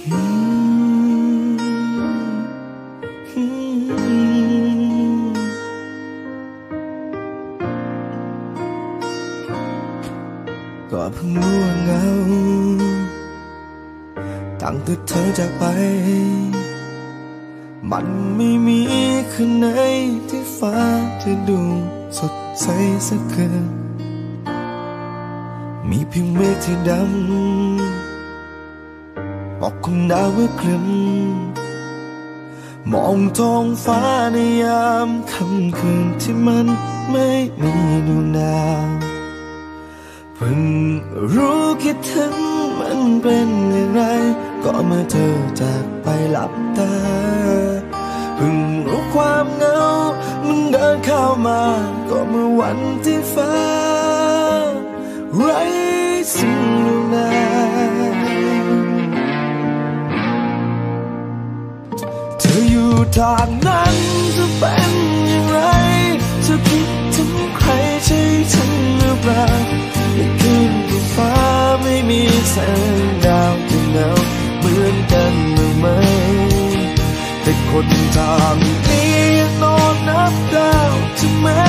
ก็เพิ่งรู้ว่าเหงาตั้งแต่เธอจากไป มันไม่มีคืนไหนที่ฟ้าจะดูสดใสสักคืนมีเพียงเมฆที่ดำ บอกคุณดาวว่าครึมมองท้องฟ้าในยามค่ำคืนที่มันไม่มีดวงดาวเพิ่งรู้คิดถึงมันเป็นอย่างไร ก็เมื่อเธอจากไปหลับตาเพิ่งรู้ความเหงามันเดินเข้ามา ก็เมื่อวันที่ฟ้าไร ทางนั้นจะเป็นอย่างไรเธอคิดถึงใครใช่ฉันหรือเปล่าในคืนที่ฟ้าไม่มีแสงดาวจะเหงาเหมือนกันหรือไม่แต่คนทางนี้ยังนอนนับดาวถึงแม้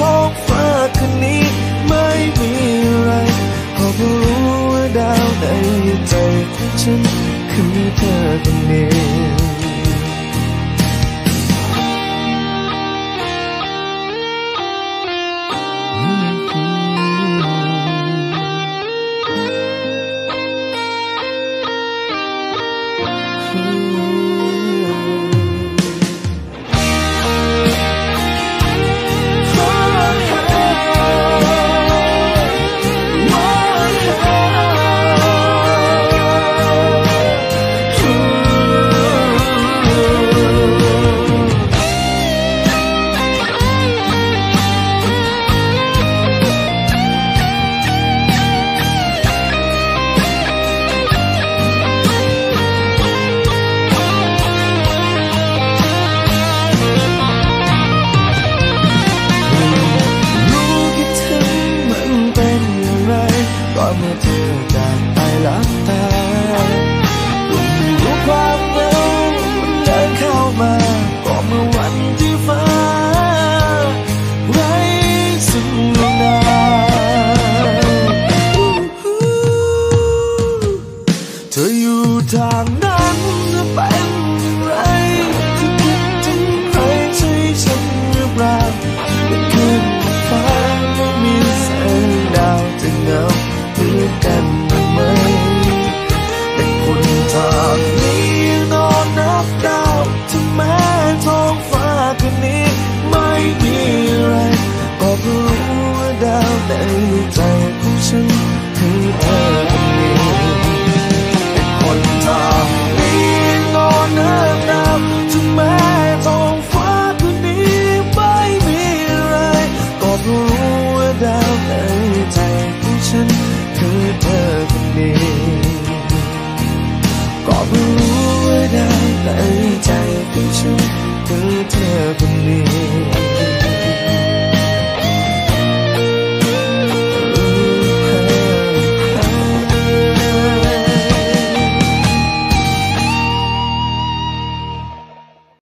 ท้องฟ้าคืนนี้ไม่มีอะไรเพราะรู้ว่าดาวในใจของฉันคือเธอคนเดี Don't know.